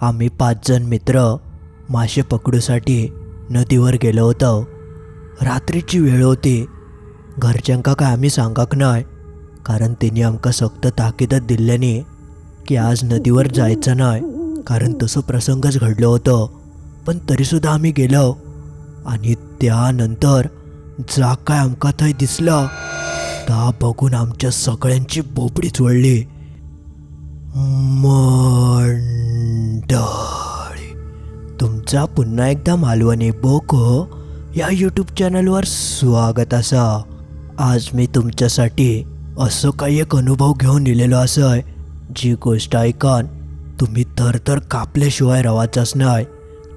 आम्ही पाचजण मित्र मासे पकडूसाठी नदीवर गेलो होतो. रात्रीची वेळ होती. घरच्यांका काय आम्ही सांगाक नाही कारण त्यांनी आमका सक्त ताकीदच दिल्याने की आज नदीवर जायचं नाही कारण तसं प्रसंगच घडलो होतो. पण तरीसुद्धा आम्ही गेलो आणि त्यानंतर जा काय आमका थंय दिसलं ता बघून आमच्या सगळ्यांची बोबडीच वळली मंडळी तुमचा पुन्हा एकदा मालवणी बोको या यूट्यूब चॅनलवर स्वागत असा. आज मी तुमच्यासाठी असं काही एक अनुभव घेऊन दिलेलो असं जी गोष्ट ऐकन तुम्ही तर तर कापल्याशिवाय रवाचाच नाही.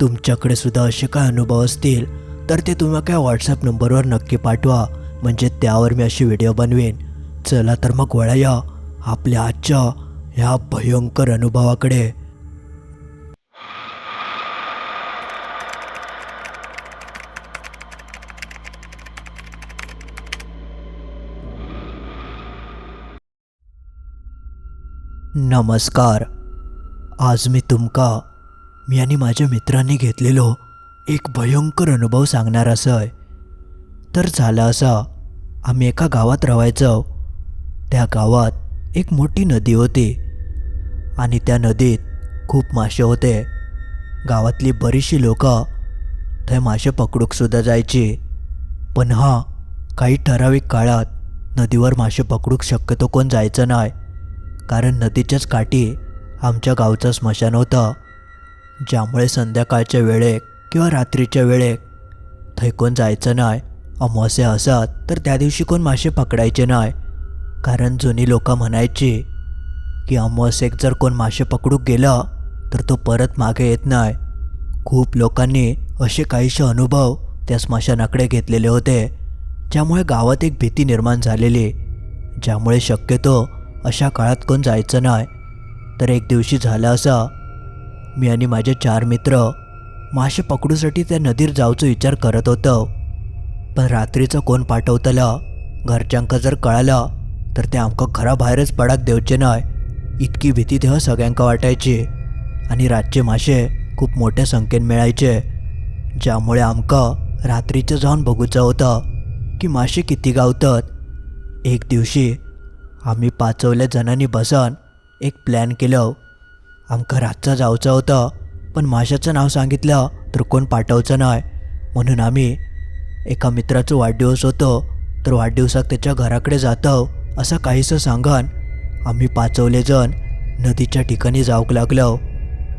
तुमच्याकडे सुद्धा असे काय अनुभव असतील तर ते तुम्ही काय व्हॉट्सअप नंबरवर नक्की पाठवा म्हणजे त्यावर मी अशी व्हिडिओ बनवेन. चला तर मग वळूया आपल्या आजच्या ह्या भयंकर अनुभवाकडे. नमस्कार. आज मी तुमका मी आणि माझ्या मित्रांनी घेतलेलो एक भयंकर अनुभव सांगणार असं आहे तर झालं असं आम्ही एका गावात राहायचो. त्या गावात एक मोठी नदी होती आणि त्या नदीत खूप मासे होते. गावातली बरीचशी लोक थंय मासे पकडूक सुद्धा जायची. पण हा काही ठराविक काळात नदीवर मासे पकडूक शक्यतो कोण जायचं नाही कारण नदीच्याच काठी आमच्या गावचं स्मशान होतं. ज्यामुळे संध्याकाळच्या वेळेक किंवा रात्रीच्या वेळेक थंय कोण जायचं नाही अमावस्या असत तर त्या दिवशी कोण मासे पकडायचे नाही. कारण जुनी लोक म्हणायची की अमावस्येक जर कोण मासे पकडू गेलं तर तो परत मागे येत नाही. खूप लोकांनी असे काहीसे अनुभव त्या स्मशानाकडे घेतलेले होते ज्यामुळे गावात एक भीती निर्माण झालेली ज्यामुळे शक्यतो अशा काळात कोण जायचं नाही. तर एक दिवशी झालं असं. मी आणि माझे चार मित्र मासे पकडूसाठी त्या नदीर जाऊचा विचार करत होतो. पण रात्रीचं कोण पाठवतलं? घरच्यांका जर कळालं तर ते आमका घराबाहेरच पडाक देवचे नाही. इतकी भीती तेव्हा सगळ्यांका वाटायची. आणि रातचे मासे खूप मोठ्या संख्येन मिळायचे. ज्यामुळे आमका रात्रीचं जाऊन बघूचं होतं की मासे किती गावतात. एक दिवशी आम्ही पाचवल्या जणांनी बसन एक प्लॅन केलं. आमकां रातचा जायचं होतं पण माशाचं नाव सांगितलं तर कोण पाठवचं नाही म्हणून आम्ही एका मित्राचं वाढदिवस होतो तर वाढदिवसात त्याच्या घराकडे जातो असं काहीसं सांगन. आम्ही पाचवले जण नदीच्या ठिकाणी जाऊक लागलो.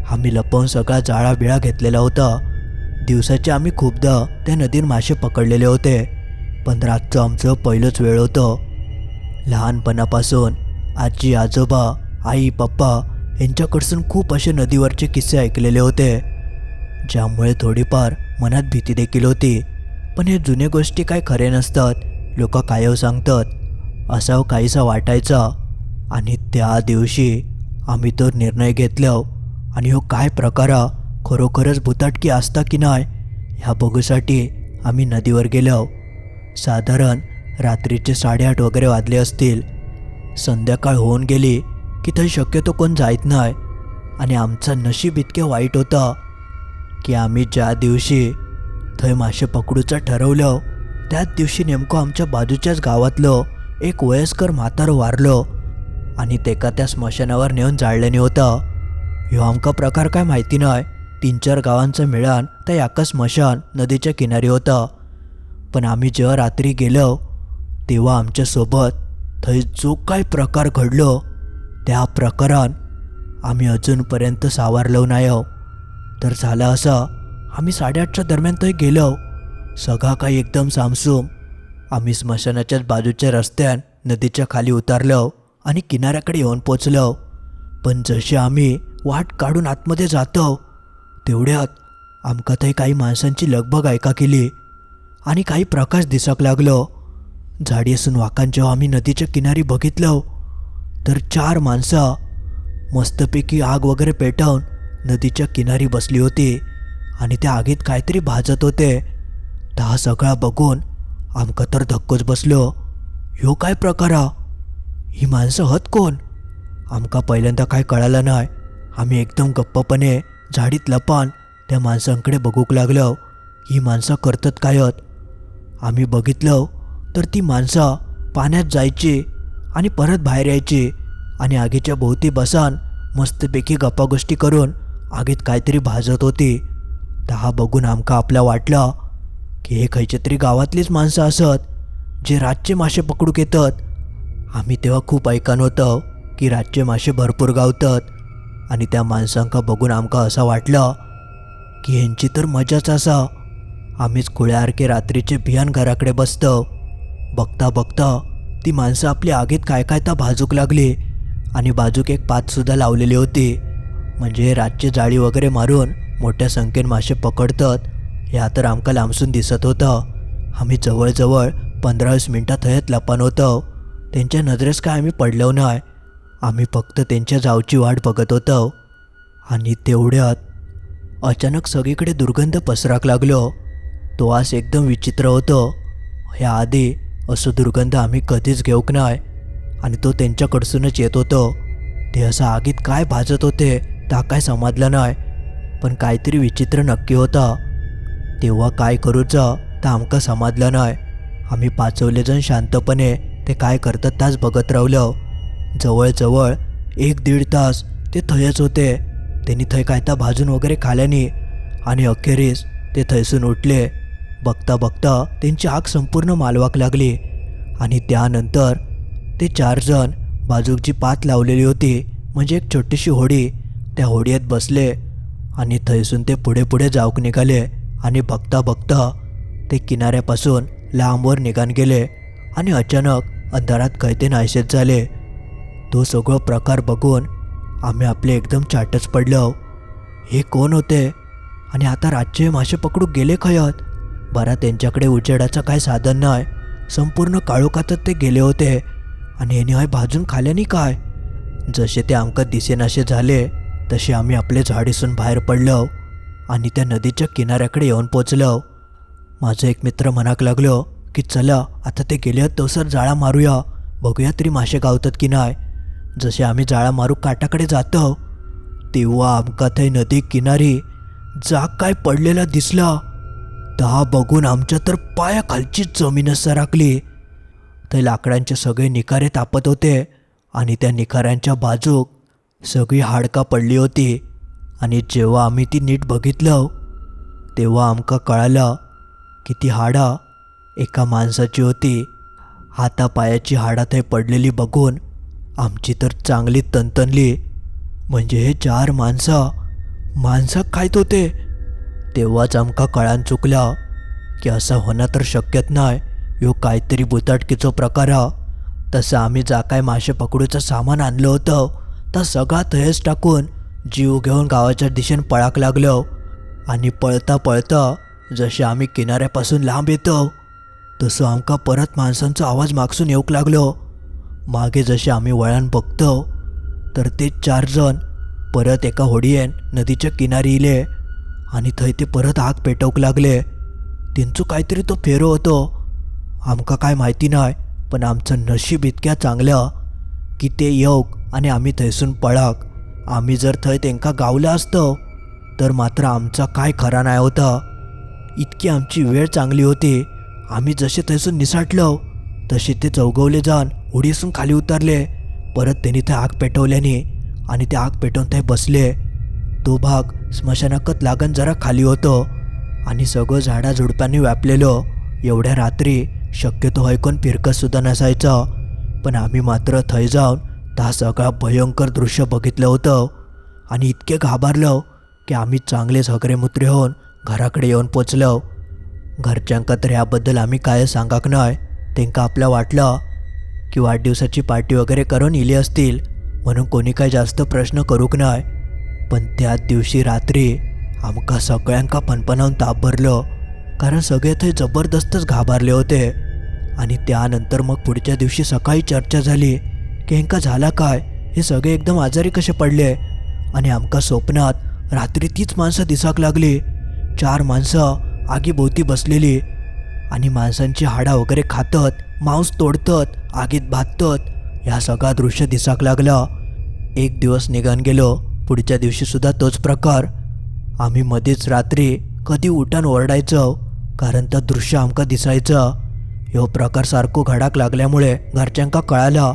आम्ही लपवून सगळा जाळा बिळा घेतलेला होता. दिवसाचे आम्ही खूपदा त्या नदीत मासे पकडलेले होते. पण रातचं आमचं पहिलंच वेळ होतं. लहानपणापासून आजी आजोबा आई पप्पा यांच्याकडसून खूप असे नदीवरचे किस्से ऐकलेले होते ज्यामुळे थोडीफार मनात भीती देखील होती. पण हे जुने गोष्टी काय खरे नसतात लोक कायव हो सांगतात? असा काहीसा वाटायचा. आणि त्या दिवशी आम्ही तो निर्णय घेतलो आणि हो काय प्रकारा खरोखरच भुताटकी असता की नाही ह्या बघूसाठी आम्ही नदीवर गेलो साधारण रात्रीचे साडेआठ वगैरे वाजले असतील. संध्याकाळ होऊन गेली की थंय शक्यतो कोण जायत नाही. आणि आमचं नशीब इतकं वाईट होतं की आम्ही ज्या दिवशी थंय मासे पकडूचं ठरवलं त्याच दिवशी नेमकं आमच्या बाजूच्याच गावातलं एक वयस्कर म्हातार वारलं. आणि तेका त्या स्मशानावर नेऊन जाळल्याने होतं? ह्यो आमका प्रकार काय माहिती नाही. तीन चार गावांचं मिळान त्या एका स्मशान नदीच्या किनारी होतं. पण आम्ही जेव्हा रात्री गेलो तेव्हा आमच्यासोबत थंय जो काय प्रकार घडलो त्या प्रकारान आम्ही अजूनपर्यंत सावरलो नाही आहो. तर झालं असं आम्ही साडेआठच्या दरम्यान थंय गेलो. सगळा काही एकदम सामसूम. आम्ही स्मशानाच्याच बाजूच्या रस्त्यान नदीच्या खाली उतरलो आणि किनाऱ्याकडे येऊन पोचलो. पण जशी आम्ही वाट काढून आतमध्ये जातो तेवढ्यात आमका थंय काही माणसांची लगबग ऐका केली आणि काही प्रकाश दिसक लागलो. झाडी असून वाकान जेव्हा आम्ही नदीच्या किनारी बघितलं हो, तर चार माणसं मस्तपैकी आग वगैरे पेटवून नदीच्या किनारी बसली होती आणि त्या आगीत काहीतरी भाजत होते. तर हा सगळा बघून आमका तर धक्कोच बसलो. ह्यो काय प्रकार ही? माणसं हत कोण? आमका पहिल्यांदा काय कळालं नाही. आम्ही एकदम गप्पपणे झाडीत लपान त्या माणसांकडे बघूक लागलो. ही माणसं करतात कायत आम्ही बघितलं हो, तर ती माणसं पाण्यात जायची आणि परत बाहेर यायची आणि आगीच्या भोवती बसान मस्तपैकी गप्पागोष्टी करून आगीत काहीतरी भाजत होती. दहा बघून आमका आपल्या वाटलं की हे खयचे तरी गावातलीच माणसं असत जे रातचे मासे पकडूक येतात आम्ही तेव्हा खूप ऐकन होतं की रातचे मासे भरपूर गावतात आणि त्या माणसांका बघून आमका असं वाटलं की ह्यांची तर मजाच असा. आम्हीच कुळ्यासारखे रात्रीचे भियान घराकडे बसतो. बघता बघता ती माणसं आपली आगीत काय काय तर भाजूक लागली. आणि बाजूक एक पातसुद्धा लावलेली होती. म्हणजे रातची जाळी वगैरे मारून मोठ्या संख्येने मासे पकडतात. हे तर आमका लांबसून दिसत होतं. आम्ही जवळजवळ पंधरा वीस मिनटात हयत लपान होतो. त्यांच्या नजरेस काय आम्ही पडलो नाही आम्ही फक्त त्यांच्या जावची वाट बघत होतो. आणि तेवढ्यात अचानक सगळीकडे दुर्गंध पसराक लागलो. तो आस एकदम विचित्र होतो. ह्या आधी असं दुर्गंध आम्ही कधीच घेऊक नाही. आणि तो त्यांच्याकडसूनच येत होतो. ते असं आगीत काय भाजत होते ता काय समजलं नाही. पण काहीतरी विचित्र नक्की होता. तेव्हा काय करूचं तर आमका समजलं नाही. आम्ही पाचवले जण शांतपणे ते काय करतात तास बघत रावलं जवळजवळ एक दीड तास ते थयच होते. त्यांनी थंय कायता भाजून वगैरे खाल्याने. आणि अखेरीस ते थैसून उठले. बघता बघता त्यांची आग संपूर्ण मालवाक लागली. आणि त्यानंतर ते चारजण बाजूक जी पात लावलेली होती म्हणजे एक छोटीशी होडी. त्या होडीत बसले आणि थैसून ते पुढे पुढे जाऊक निघाले आणि बघता बघता ते किनाऱ्यापासून लांबवर निघान गेले आणि अचानक अंधारात कैते नाशेत झाले. तो सगळं प्रकार बघून आम्ही आपले एकदम चाटच पडलो. हे कोण होते? आणि आता रातचे मासे पकडू गेले खयत? बरा त्यांच्याकडे उजेडाचं काय साधन नाही संपूर्ण काळोखातच ते गेले होते. आणि याने हाय भाजून खाल्याने काय? जसे ते आमका दिसेनासे झाले तसे आम्ही आपले झाडीसून बाहेर पडलो आणि त्या नदीच्या किनाऱ्याकडे येऊन पोचलो. माझा एक मित्र म्हणाक लागलो की चला आता ते गेले आहेत तवसर जाळा मारूया. बघूया तरी मासे गावतात की नाही जसे आम्ही जाळा मारू काटाकडे जातो तेव्हा आमका थंय नदी किनारी जाग काय पडलेला दिसला. ता बघून आमच्या तर पायाखालचीच जमीनच सरकली ते लाकडांचे सगळे निखारे तापत होते आणि त्या निखाऱ्यांच्या बाजूक सगळी हाडका पडली होती. आणि जेव्हा आम्ही ती नीट बघितलं तेव्हा आमका कळालं की ती हाडं एका माणसाची होती. हातापायाची हाडं थंय पडलेली बघून आमची तर चांगली तनतनली. म्हणजे हे चार माणसं माणसं खायत होते. तेव्हाच आमका कळान चुकला की असं होणं तर शक्यत नाही. ह्यो काहीतरी बुताटकीचो प्रकार हा. तसं आम्ही जा काय मासे पकडूचं सामान आणलं होतं. तर सगळा थंयच टाकून जीव घेऊन गावाच्या दिशेन पळाक लागलो. आणि पळता पळता जसे आम्ही किनाऱ्यापासून लांब येतो तसं आमका परत माणसांचा आवाज मागसून येऊक लागलो. मागे जसे आम्ही वळण बघतो तर ते चार जण परत एका होडयेन नदीच्या किनारी इले आणि थंय ते परत आग पेटवूक लागले. तेंचो काहीतरी तो फेरो होतो. आमका काय माहिती नाही पण आमचं नशीब इतक्या चांगलं की ते येऊक आणि आम्ही थंयसून पळाक. आम्ही जर थंय तेंका गावलं असतो तर मात्र आमचा काय खरा नाही होता. इतकी आमची वेळ चांगली होती. आम्ही जसे थंयसून निसाटलो तसे ते चौगवले जाऊन उडीसून खाली उतरले. परत त्यांनी ते आग पेटवल्याने आणि ते आग पेटवून ते बसले. तो भाग स्मशानाकत लागण जरा खाली होतो आणि सगळं झाडाझुडपांनी व्यापलेलं. एवढ्या रात्री शक्यतो ऐकून फिरकतसुद्धा नसायचं पण आम्ही मात्र थंय जाऊन त्या सगळा भयंकर दृश्य बघितलं होतं आणि इतके घाबरलो की आम्ही चांगलेच झगरेमुत्रे होऊन घराकडे येऊन पोचलो. घरच्यांका तर ह्याबद्दल आम्ही काय सांगाक नाही त्यांका आपलं वाटलं की वाढदिवसाची पार्टी वगैरे करून इली असतील म्हणून कोणी काय जास्त प्रश्न करूक नाही पण त्याच दिवशी रात्री आमका सगळ्यांका फणफणावून ताप भरलं कारण सगळे थंय जबरदस्तच घाबरले होते. आणि त्यानंतर मग पुढच्या दिवशी सकाळी चर्चा झाली की हेंका झाला काय? हे सगळे एकदम आजारी कसे पडले? आणि आमका स्वप्नात रात्री तीच माणसं दिसाक लागली. चार माणसं आगीभोवती बसलेली. आणि माणसांची हाडा वगैरे खातत मांस तोडतत आगीत भातत ह्या सगळा दृश्य दिसाक लागला. एक दिवस निघान गेलो. पुढच्या दिवशीसुद्धा तोच प्रकार. आम्ही मध्येच रात्री कधी उठान ओरडायचो कारण तर दृश्य आमका दिसायचं. ह्यो प्रकार सारखो घडाक लागल्यामुळे घरच्यांका कळालं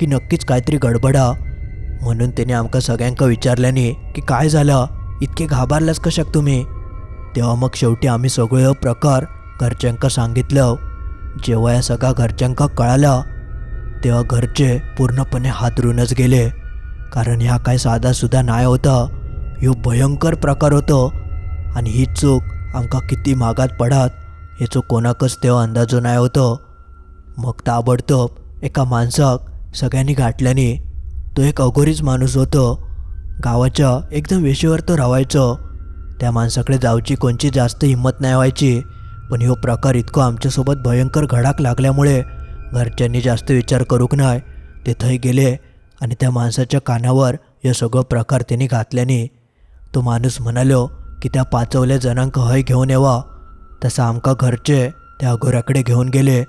की नक्कीच काहीतरी गडबडा. म्हणून त्याने आमका सगळ्यांका विचारल्याने की काय झालं इतके घाबरलाच कशाक तुम्ही? तेव्हा मग शेवटी आम्ही सगळं प्रकार घरच्यांका सांगितलं. जेव्हा या सगळा घरच्यांका कळालं तेव्हा घरचे पूर्णपणे हादरूनच गेले. कारण ह्या काय साधासुद्धा नाही होता. ह्यो भयंकर प्रकार होतो. आणि ही चूक आमका किती मागात पडात हेचो कोणाकच तेव्हा अंदाजो नाही होतो. मग ताबडतोब एका माणसाक सगळ्यांनी गाठल्याने तो एक अघोरीच माणूस होतो. गावाच्या एकदम वेशीवर तो राहायचो. त्या माणसाकडे जाऊची कोणची जास्त हिंमत नाही व्हायची. पण ह्यो प्रकार इतको आमच्यासोबत भयंकर घडाक लागल्यामुळे घरच्यांनी जास्त विचार करूक नाही. ते थंय गेले आणि त्या माणसाच्या कानावर हे सगळं प्रकार त्यांनी घातल्याने तो माणूस म्हणालो की त्या पाचवल्या जणांक हय घेऊन येवा. तसं आमका घरचे त्या अघोऱ्याकडे घेऊन गेले.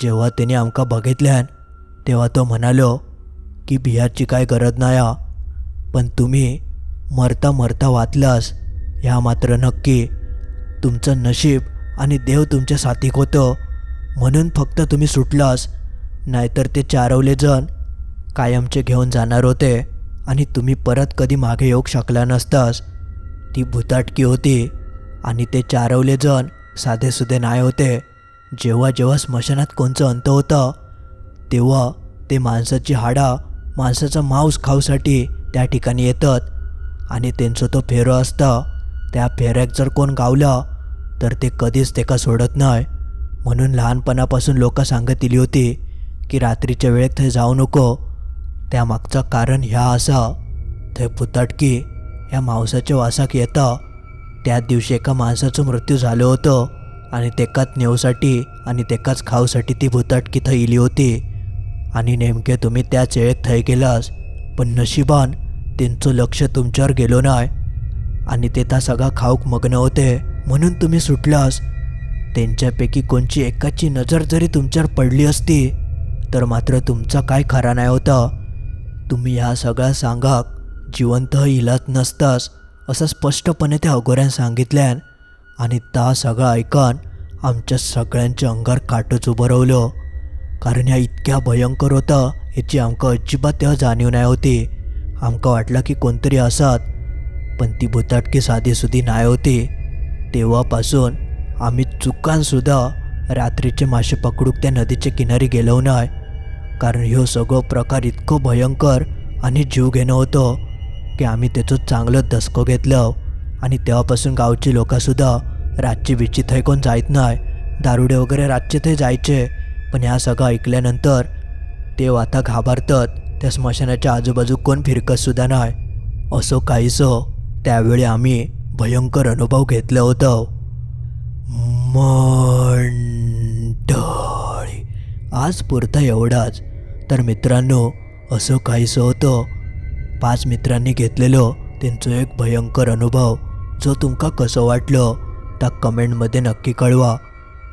जेव्हा त्याने आमका बघितल्यान तेव्हा तो म्हणालो की बिहारची काय गरज नाही पण तुम्ही मरता मरता वाचलास ह्या मात्र नक्की. तुमचं नशीब आणि देव तुमच्या साथीक होतं म्हणून फक्त तुम्ही सुटलास नाहीतर ते चारवले जण कायमचे घेऊन जाणार होते आणि तुम्ही परत कधी मागे येऊ शकला नसतास. ती भुताटकी होती आणि ते चारवले जण साधेसुधे नाही होते. जेव्हा जेव्हा स्मशानात कोणचं अंत होतं तेव्हा ते माणसाची हाडा माणसाचा मांस खाऊसाठी त्या ठिकाणी येतात आणि त्यांचं तो फेरो असतं. त्या फेऱ्याक जर कोण गावलं तर ते कधीच ते का सोडत नाही. म्हणून लहानपणापासून लोक सांगत दिली होती की रात्रीच्या वेळेत थंय जाऊ नको त्यामागचं कारण ह्या असा. थंय पुतटकी ह्या मांसाच्या वासाक येता. त्या दिवशी एका माणसाचं मृत्यू झालं होतं आणि तेकाच नेऊसाठी आणि तेकाच खाऊसाठी ती भुताटकी थंय इली होती. आणि नेमके तुम्ही त्याच वेळेत थंय गेलास पण नशिबान त्यांचं लक्ष तुमच्यावर गेलो नाही. आणि ते त्या सगळा खाऊक मग्न होते म्हणून तुम्ही सुटलास. त्यांच्यापैकी कोणची एकाची नजर जरी तुमच्यावर पडली असती तर मात्र तुमचा काय खरा नाही होता. तुम्ही ह्या सगळ्या सांगाक जिवंत इलात नसतास असं स्पष्टपणे त्या अगोऱ्यानं सांगितल्यान आणि ता सगळं ऐकून आमच्या सगळ्यांच्या अंगार काटच उभं कारण ह्या इतक्या भयंकर होतं याची आमकां अजिबात तेव्हा जाणीव नाही होती. आमकां वाटलं की कोणतरी असात पण ती भुताटकी साधीसुधी नाही होती. तेव्हापासून आम्ही चुकांसुद्धा रात्रीचे मासे पकडूक त्या नदीच्या किनारी गेलो नाही. कारण ह्यो सगळं प्रकार इतकं भयंकर आणि जीव घेणं होतं की आम्ही त्याचं चांगलं दसको घेतलं आणि तेव्हापासून गावची लोकंसुद्धा रातची बिची थंय कोण जायत नाही. दारुडे वगैरे रातचे थंय जायचे पण ह्या सगळं ऐकल्यानंतर ते आता घाबरतात. त्या स्मशानाच्या आजूबाजू कोण फिरकतसुद्धा नाही. असं काहीसं त्यावेळी आम्ही भयंकर अनुभव घेतलं होतं. मंडळी आज पुरता एवढाच. तर मित्रांनो असं काहीसं होतं. पाच मित्रांनी घेतलेलं त्यांचं एक भयंकर अनुभव जो तुमका कसं वाटलं त्या कमेंटमध्ये नक्की कळवा.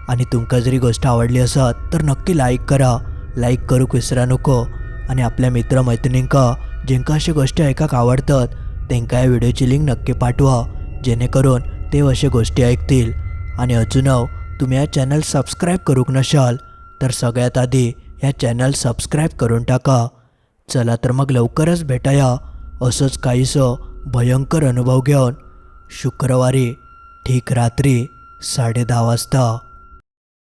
आणि तुमका जरी गोष्ट आवडली असत तर नक्की लाईक करा. लाईक करूक विसरा नको. आणि आपल्या मित्रमैत्रिणींका जेंका अशी गोष्टी ऐकाक आवडतात त्यांका या व्हिडिओची लिंक नक्की पाठवा. जेणेकरून ते अशा गोष्टी ऐकतील. आणि अजून तुम्ही या चॅनल सबस्क्राईब करूक नशाल तर सगळ्यात आधी ह्या चॅनल सबस्क्राईब करून टाका. चला तर मग लवकरच भेटाया. असंच काहीसं भयंकर अनुभव घेऊन. शुक्रवारी ठीक रात्री साडे दहा वाजता.